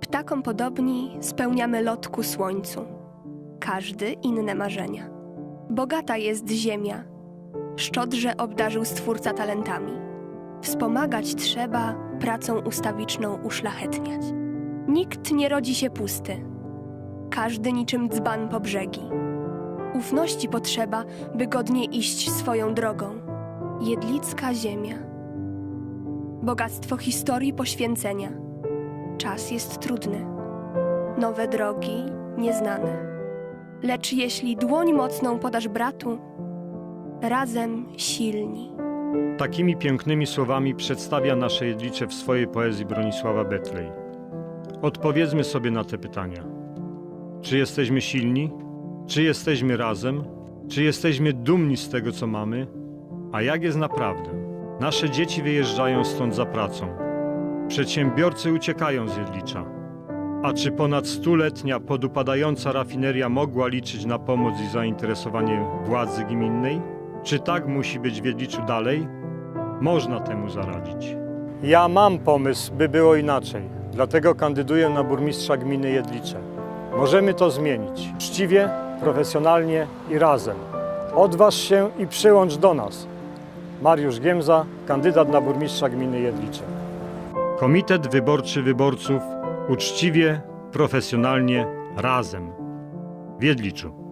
Ptakom podobni spełniamy lot ku słońcu. Każdy inne marzenia. Bogata jest ziemia. Szczodrze obdarzył Stwórca talentami. Wspomagać trzeba, pracą ustawiczną uszlachetniać. Nikt nie rodzi się pusty. Każdy niczym dzban po brzegi. Ufności potrzeba, by godnie iść swoją drogą. Jedlicka ziemia. Bogactwo historii poświęcenia. Czas jest trudny. Nowe drogi nieznane. Lecz jeśli dłoń mocną podasz bratu, razem silni. Takimi pięknymi słowami przedstawia nasze jedlicze w swojej poezji Bronisława Betlej. Odpowiedzmy sobie na te pytania. Czy jesteśmy silni? Czy jesteśmy razem? Czy jesteśmy dumni z tego, co mamy? A jak jest naprawdę? Nasze dzieci wyjeżdżają stąd za pracą. Przedsiębiorcy uciekają z Jedlicza. A czy ponad stuletnia podupadająca rafineria mogła liczyć na pomoc i zainteresowanie władzy gminnej? Czy tak musi być w Jedliczu dalej? Można temu zaradzić. Ja mam pomysł, by było inaczej. Dlatego kandyduję na burmistrza gminy Jedlicze. Możemy to zmienić. Uczciwie, profesjonalnie i razem. Odważ się i przyłącz do nas. Mariusz Giemza, kandydat na burmistrza gminy Jedlicze. Komitet Wyborczy Wyborców uczciwie, profesjonalnie, razem. W Jedliczu.